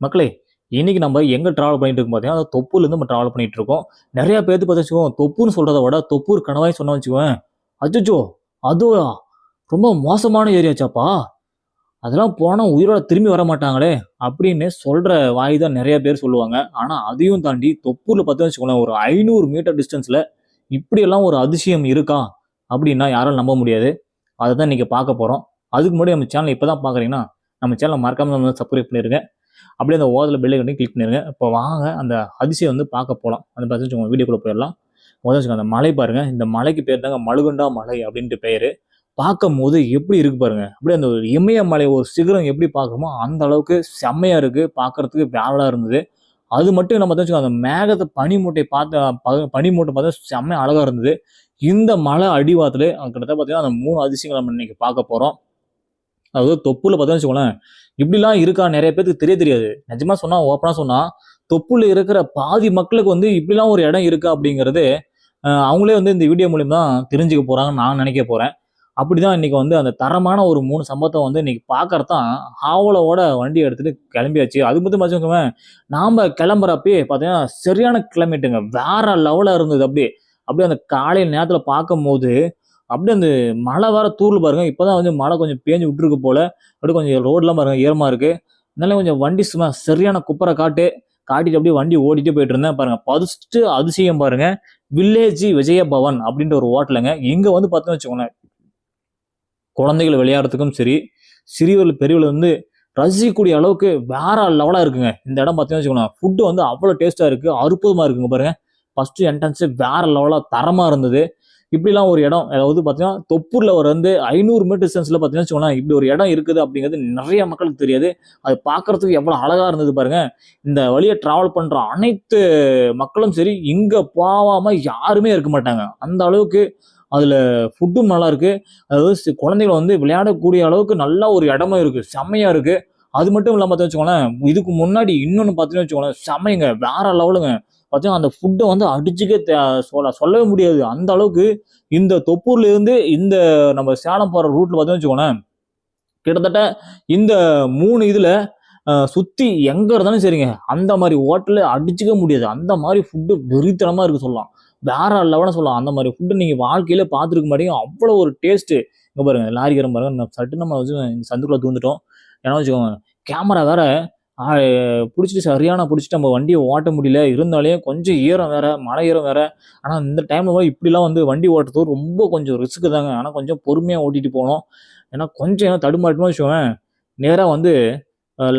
மக்களே இன்னைக்கு நம்ம எங்கே ட்ராவல் பண்ணிட்டு இருக்கோம் பார்த்தீங்கன்னா அந்த தொப்புலேருந்து நம்ம ட்ராவல் பண்ணிட்டு இருக்கோம். நிறையா பேர்த்து பார்த்து வச்சுக்கோங்க தொப்புன்னு சொல்கிறத விட தொப்பூர் கனவாய் சொன்னா வச்சுக்கோங்க அச்சோ அதுவா? ரொம்ப மோசமான ஏரியாச்சாப்பா அதெல்லாம் போனால் உயிரோட திரும்பி வர மாட்டாங்களே அப்படின்னு சொல்கிற வாய் தான் நிறைய பேர் சொல்லுவாங்க. ஆனால் அதையும் தாண்டி தொப்பூரில் பார்த்து வச்சுக்கோங்களேன் ஒரு ஐநூறு மீட்டர் டிஸ்டன்ஸில் இப்படியெல்லாம் ஒரு அதிசயம் இருக்கா? அப்படின்னா யாராலும் நம்ப முடியாது. அதை தான் இன்றைக்கி பார்க்க போகிறோம் அதுக்கு முன்னாடி நம்ம சேனல் இப்போ தான் பார்க்குறீங்கன்னா நம்ம சேனலை மறக்காமல் நம்ம சப்ஸ்கிரைப் பண்ணியிருக்கேன் அப்படியே அந்த ஓதில் பெல்லை கட்டி கிளிக் பண்ணிருங்க. இப்போ வாங்க அந்த அதிசயம் வந்து பார்க்க போகலாம் அந்த பார்த்து வச்சுக்கோங்க வீடியோக்குள்ளே போயிடலாம். முதல்ல வச்சுக்கோங்க அந்த மலை பாருங்கள் இந்த மலைக்கு பேர் தாங்க மழுகுண்டா மலை அப்படின்ட்டு பேர் பார்க்கும்போது எப்படி இருக்கு பாருங்க. அப்படியே அந்த ஒரு இமயமலை ஒரு சிகரம் எப்படி பார்க்குறோமோ அந்த அளவுக்கு செம்மையாக இருக்குது பார்க்கறதுக்கு வேவலா இருந்தது. அது மட்டும் நம்ம வச்சுக்கோங்க அந்த மேகத்தை பனிமூட்டை பார்த்து பனிமூட்டை பார்த்தா செம்மையாக அழகாக இருந்தது. இந்த மலை அடிவாரத்தில் கிட்டத்தட்ட பார்த்தீங்கன்னா அந்த மூணு அதிசயங்களை நம்ம இன்னைக்கு பார்க்க போகிறோம் அதாவது தொப்புல பார்த்தோன்னு வச்சுக்கோங்களேன் இப்படிலாம் இருக்கா நிறைய பேருக்கு தெரிய தெரியாது. நிஜமா சொன்னா ஓப்பனா சொன்னா தொப்புல இருக்கிற பாதி மக்களுக்கு வந்து இப்படிலாம் ஒரு இடம் இருக்கா அப்படிங்கிறது அவங்களே வந்து இந்த வீடியோ மூலியமா தான் தெரிஞ்சுக்க போறாங்கன்னு நான் நினைக்க போறேன். அப்படிதான் இன்னைக்கு வந்து அந்த தரமான ஒரு மூணு சம்பவத்தை வந்து இன்னைக்கு பார்க்கறதான் ஹாவலோட வண்டி எடுத்துட்டு கிளம்பியாச்சு. அது மட்டும் வச்சுக்கோங்க நாம கிளம்புறப்பயே பார்த்தீங்கன்னா சரியான கிளம்பிட்டுங்க வேற லெவலா இருந்தது அப்படியே. அப்படியே அந்த காலை நேரத்தில் பார்க்கும்போது அப்படியே அந்த மழை வர தூர்ல பாருங்க. இப்போதான் வந்து மழை கொஞ்சம் பேஞ்சு விட்டுருக்கு போல. அப்படியே கொஞ்சம் ரோட்லாம் பாருங்க ஈரமா இருக்கு. அதனால கொஞ்சம் வண்டி சும்மா சரியான குப்பரை காட்டு காட்டிட்டு அப்படியே வண்டி ஓடிட்டு போயிட்டு இருந்தேன். பாருங்க பதிச்சுட்டு அதிசயம் பாருங்க. வில்லேஜ் விஜய பவன் அப்படின்ற ஒரு ஹோட்டலுங்க. இங்க வந்து பார்த்தோன்னு வச்சுக்கோங்களேன் குழந்தைகள் விளையாடுறதுக்கும் சரி சிறியவர்கள் பெரியவர்கள் வந்து ரசிக்கக்கூடிய அளவுக்கு வேற லெவலாக இருக்குங்க. இந்த இடம் பார்த்தீங்கன்னு வச்சுக்கோங்களேன் ஃபுட்டு வந்து அவ்வளோ டேஸ்ட்டாக இருக்குது அற்புதமாக இருக்குங்க பாருங்க. ஃபஸ்ட்டு என்ட்ரன்ஸு வேற லெவலாக தரமாக இருந்தது. இப்படிலாம் ஒரு இடம் அதாவது பார்த்தீங்கன்னா தொப்பூரில் ஒரு வந்து ஐநூறு மீட்டர் சென்ஸில் பார்த்தீங்கன்னா வச்சுக்கோங்களேன் இப்படி ஒரு இடம் இருக்குது அப்படிங்கிறது நிறைய மக்களுக்கு தெரியாது. அது பார்க்கறதுக்கு எவ்வளோ அழகாக இருந்தது பாருங்கள் இந்த வழியை ட்ராவல் பண்ணுற அனைத்து மக்களும் சரி இங்கே போகாமல் யாருமே இருக்க மாட்டாங்க. அந்த அளவுக்கு அதில் ஃபுட்டும் நல்லா இருக்குது அதாவது குழந்தைகள் வந்து விளையாடக்கூடிய அளவுக்கு நல்ல ஒரு இடமும் இருக்குது செம்மையாக இருக்குது அது மட்டும் இல்லாமல் பார்த்தா வச்சுக்கோங்களேன் இதுக்கு முன்னாடி இன்னொன்னு பார்த்தீங்கன்னா வச்சுக்கோங்களேன் செம்மைங்க வேற லெவலுங்க. பார்த்தீங்கன்னா அந்த ஃபுட்டை வந்து அடிச்சுக்கே தே- சொல்ல சொல்லவே முடியாது. அந்த அளவுக்கு இந்த தொப்பூர்லேருந்து இந்த நம்ம சேலம் போகிற ரூட்டில் பார்த்தீங்கன்னா வச்சுக்கோங்களேன் கிட்டத்தட்ட இந்த மூணு இதில் சுற்றி எங்கே இருந்தாலும் சரிங்க அந்த மாதிரி ஹோட்டலில் அடிச்சுக்க முடியாது. அந்த மாதிரி ஃபுட்டு வெறித்தனமாக இருக்குது சொல்லலாம். வேற லெவலாக சொல்லலாம். அந்த மாதிரி ஃபுட்டு நீங்கள் வாழ்க்கையில் பார்த்துருக்க மாட்டீங்க. அவ்வளோ ஒரு டேஸ்ட்டு இங்கே பாருங்கள் லாரிக்கிற பாருங்க சட்டு நம்ம வச்சு இந்த சந்துக்குள்ளே தூந்துட்டோம். ஏன்னா வச்சுக்கோங்க கேமரா வேற பிடிச்சிட்டு சரியான பிடிச்சிட்டு நம்ம வண்டியை ஓட்ட முடியல. இருந்தாலே கொஞ்சம் ஈரம் வேற மழை ஈரம் வேற. ஆனால் இந்த டைம்ல இப்படிலாம் வந்து வண்டி ஓட்டுறது ரொம்ப கொஞ்சம் ரிஸ்க்கு தாங்க. ஆனால் கொஞ்சம் பொறுமையாக ஓட்டிட்டு போகணும். ஏன்னா கொஞ்சம் ஏன்னா தடுமாட்டமாக வச்சுக்கோங்க நேராக வந்து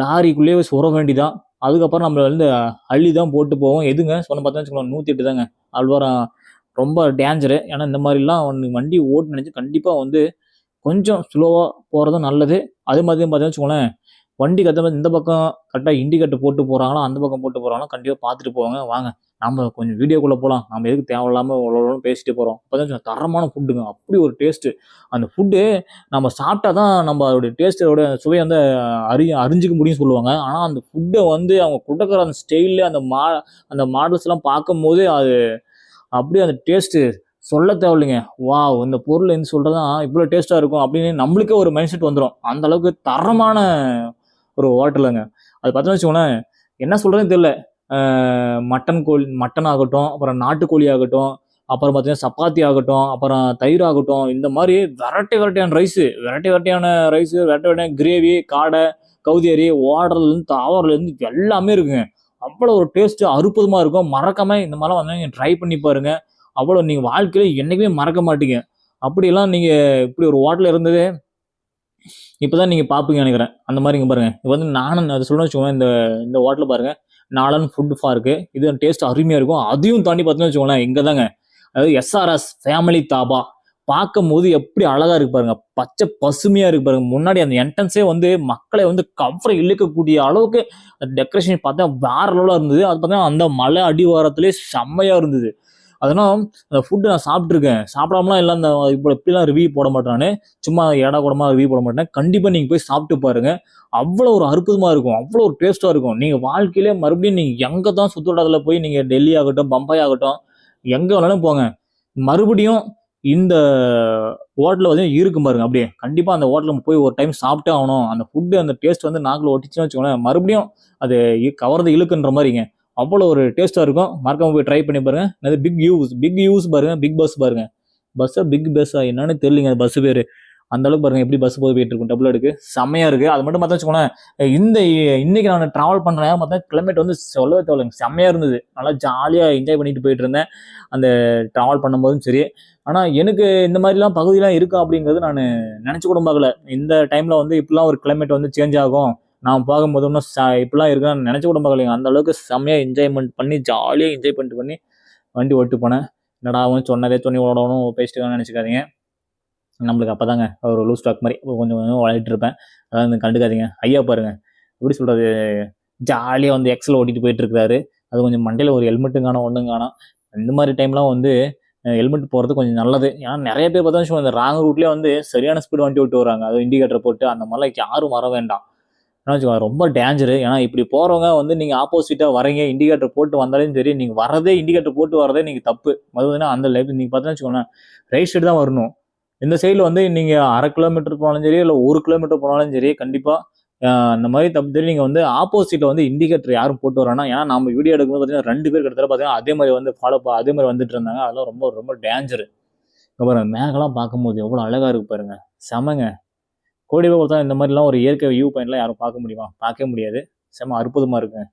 லாரிக்குள்ளேயே சுர வேண்டிதான். அதுக்கப்புறம் நம்ம வந்து அள்ளி தான் போட்டு போவோம். எதுங்க? சொன்ன பார்த்தா வச்சுக்கோங்க நூற்றி எட்டு தாங்க. அல்வாரம் ரொம்ப டேஞ்சரு ஏன்னா இந்த மாதிரிலாம் ஒன்று வண்டி ஓட்டு நினச்சி கண்டிப்பாக வந்து கொஞ்சம் ஸ்லோவாக போகிறதும் நல்லது. அது மாதிரி பார்த்தீங்கன்னா வச்சுக்கோங்களேன் வண்டி கத்த இந்த பக்கம் கரெக்டாக இண்டிகேட்டர் போட்டு போகிறாங்களோ அந்த பக்கம் போட்டு போகிறாங்களோ கண்டிப்பாக பார்த்துட்டு போவாங்க. வாங்க நம்ம கொஞ்சம் வீடியோக்குள்ளே போகலாம் நம்ம எதுக்கு தேவையில்லாமல் இவ்வளோ பேசிட்டு போகிறோம் அப்போ தான் தரமான ஃபுட்டுங்க அப்படி ஒரு டேஸ்ட்டு அந்த ஃபுட்டு நம்ம சாப்பிட்டா தான் நம்ம அதோடைய டேஸ்ட்டோட சுவையை வந்து அறி அறிஞ்சிக்க முடியும்னு சொல்லுவாங்க. ஆனால் அந்த ஃபுட்டை வந்து அவங்க கொடுக்குற அந்த ஸ்டைலு அந்த மா அந்த மாடல்ஸ்லாம் பார்க்கும்போது அது அப்படியே அந்த டேஸ்ட்டு சொல்ல தேவையில்லைங்க. வா இந்த பொருள் என்ன சொல்கிறதா இவ்வளோ டேஸ்ட்டாக இருக்கும் அப்படின்னு நம்மளுக்கே ஒரு மைண்ட் செட் வந்துடும் அந்த அளவுக்கு தரமான ஒரு ஹோட்டலுங்க அது பார்த்தோன்னு வச்சுக்கோங்களேன் என்ன சொல்கிறதுன்னு தெரியல. மட்டன் கோழி மட்டன் ஆகட்டும் அப்புறம் நாட்டுக்கோழி ஆகட்டும் அப்புறம் பார்த்தீங்கன்னா சப்பாத்தி ஆகட்டும் அப்புறம் தயிர் ஆகட்டும் இந்த மாதிரி வெரைட்டி வெரைட்டியான ரைஸு வெரைட்டி வெரைட்டியான ரைஸு வெரைட்டி வெரைட்டியான கிரேவி காடை கவுதியரி ஓடுறதுலேருந்து தாவரத்துலேருந்து எல்லாமே இருக்குங்க. அவ்வளோ ஒரு டேஸ்ட்டு அற்புதமாக இருக்கும். மறக்காமல் இந்த மாதிரிலாம் வந்து நீங்கள் ட்ரை பண்ணி பாருங்கள் அவ்வளோ நீங்கள் வாழ்க்கையில் என்றைக்குமே மறக்க மாட்டீங்க. அப்படியெல்லாம் நீங்கள் இப்படி ஒரு ஹோட்டலில் இருந்தது இப்போதான் நீங்கள் பார்ப்பீங்க நினைக்கிறேன். அந்த மாதிரி இங்கே பாருங்க. இது வந்து நானும் அது சொல்லணும்னு வச்சுக்கோங்க இந்த இந்த ஹோட்டலில் பாருங்கள் நாளன் ஃபுட் ஃபார்க்கு இது டேஸ்ட் அருமையாக இருக்கும். அதையும் தாண்டி பார்த்தீங்கன்னு வச்சுக்கோங்களேன் இங்கே தாங்க. அதாவது எஸ்ஆர்எஸ் ஃபேமிலி தாபா பார்க்கும்போது எப்படி அழகா இருக்கு பாருங்க. பச்சை பசுமையாக இருக்கு பாருங்க. முன்னாடி அந்த என்ட்ரன்ஸே வந்து மக்களை வந்து கவரை இழுக்கக்கூடிய அளவுக்கு டெக்கரேஷன் பார்த்தா வேற லெவலாக இருந்தது. அது பார்த்தீங்கன்னா அந்த மலை அடிவாரத்துலேயே செம்மையாக இருந்தது. அதனால் அந்த ஃபுட்டு நான் சாப்பிட்ருக்கேன் சாப்பிடாமலாம் இல்லை அந்த இப்போ இப்படிலாம் ரிவ்யூ போட மாட்டானே. சும்மா ஏடா கூடமாக ரிவ்யூ போட மாட்டேன். கண்டிப்பாக நீங்கள் போய் சாப்பிட்டு பாருங்கள் அவ்வளோ ஒரு அற்புதமாக இருக்கும். அவ்வளோ ஒரு டேஸ்ட்டாக இருக்கும். நீங்கள் வாழ்க்கையிலே மறுபடியும் நீங்கள் எங்கே தான் சுற்றுலாத்தில் போய் நீங்கள் டெல்லி ஆகட்டும் பம்பாய் ஆகட்டும் எங்கே வேணாலும் போங்க. மறுபடியும் இந்த ஹோட்டலில் வந்து இருக்கும் பாருங்க அப்படியே. கண்டிப்பாக அந்த ஹோட்டலில் போய் ஒரு டைம் சாப்பிட்டே ஆகணும். அந்த ஃபுட்டு அந்த டேஸ்ட் வந்து நாக்கில் ஒட்டிச்சுன்னு வச்சுக்கோங்களேன். மறுபடியும் அது கவர்ந்து இழுக்குன்ற மாதிரிங்க. அவ்வளோ ஒரு டேஸ்ட்டாக இருக்கும். மறக்காம போய் ட்ரை பண்ணி பாருங்கள் அது பிக் யூஸ் பிக் யூஸ் பாருங்கள் பிக் பஸ் பாருங்கள் பஸ்ஸாக பிக் பஸ்ஸா என்னன்னு அந்த பஸ் பேர். அந்த அளவுக்கு எப்படி பஸ் போய் போயிட்டு இருக்கும் டபுள் எடுக்கு செம்மையாக இருக்குது அது மட்டும் பார்த்தா வச்சுக்கோங்களேன் இந்த இன்றைக்கி நான் ட்ராவல் பண்றேன் பார்த்தா கிளைமேட் வந்து சொல்லவே தேவையில்லைங்க. செம்மையாக இருந்தது. நல்லா ஜாலியாக என்ஜாய் பண்ணிட்டு போயிட்டு இருந்தேன். அந்த ட்ராவல் பண்ணும்போதும் சரி. ஆனால் எனக்கு இந்த மாதிரிலாம் பகுதியெலாம் இருக்கா அப்படிங்கிறது நான் நினச்சி கூட பார்க்கல. இந்த டைமில் வந்து இப்படிலாம் ஒரு கிளைமேட் வந்து சேஞ்ச் ஆகும். நான் பார்க்கும்போது இன்னும் சா இப்படிலாம் இருக்குன்னு நினைச்சு கூட பார்க்கலைங்க அந்த அளவுக்கு செம்மையாக என்ஜாய்மெண்ட் பண்ணி ஜாலியாக என்ஜாய்மெண்ட் பண்ணி வண்டி ஓட்டு போனேன். என்னடா அவன் சொன்னதே துணி ஓடணும் பேசிட்டு நினச்சிக்காதீங்க. நம்மளுக்கு அப்பதாங்க ஒரு லூஸ் ஸ்டாக் மாதிரி கொஞ்சம் கொஞ்சம் விளையாட்டு இருப்பேன். அதாவது கண்டுக்காதீங்க. ஐயா பாருங்க எப்படி சொல்கிறது ஜாலியாக வந்து எக்ஸல் ஓட்டிகிட்டு போயிட்டுருக்காரு அது கொஞ்சம் மண்டையில் ஒரு ஹெல்மெட்டும் காணும் ஒன்றும் காணும். இந்த மாதிரி டைம்லாம் வந்து ஹெல்மெட் போகிறது கொஞ்சம் நல்லது. ஏன்னா நிறைய பேர் பார்த்தா இந்த ராங் ரூட்லேயே வந்து சரியான ஸ்பீடு வண்டி ஓட்டு வராங்க அது இண்டிகேட்டர் போட்டு அந்த மாதிரிலாம் யாரும் வர வேண்டாம். வச்சுக்கோங்க, ரொம்ப டேஞ்சரு ஏன்னா இப்படி போகிறவங்க வந்து நீங்கள் ஆப்போசிட்டாக வரீங்க இண்டிகேட்டர் போட்டு வந்தாலும் சரி நீங்கள் வரதே இண்டிகேட்டர் போட்டு வரதே நீங்கள் தப்பு. மதுவதுனா அந்த லைஃப் நீங்கள் பார்த்தீங்கன்னா வச்சுக்கோங்க ரைட் சைடு தான் வரணும். இந்த சைடில் வந்து நீங்கள் அரை கிலோமீட்டர் போனாலும் சரி இல்லை ஒரு கிலோமீட்டர் போனாலும் சரி கண்டிப்பாக அந்த மாதிரி தப்பு தெரியும் நீங்கள் வந்து ஆப்போசிட்டில் வந்து இண்டிகேட்டர் யாரும் போட்டு வரானா ஏன்னா நம்ம வீடியோ எடுக்கும்போது பார்த்தீங்கன்னா ரெண்டு பேர் கிட்டத்தட்ட பார்த்தீங்கன்னா அதே மாதிரி வந்து ஃபாலோ அதே மாதிரி வந்துட்டு இருந்தாங்க. அதெல்லாம் ரொம்ப ரொம்ப டேஞ்சரு அப்புறம் மேகலாம் பார்க்கும்போது எவ்வளோ அழகாக இருக்கு பாருங்க. செமங்க. கோடி பொறுத்தா இந்த மாதிரிலாம் ஒரு இயற்கை வியூ பாயிண்ட்லாம் யாரும் பார்க்க முடியுமா? பார்க்கவே முடியாது. செம அற்புதமாக இருக்குங்க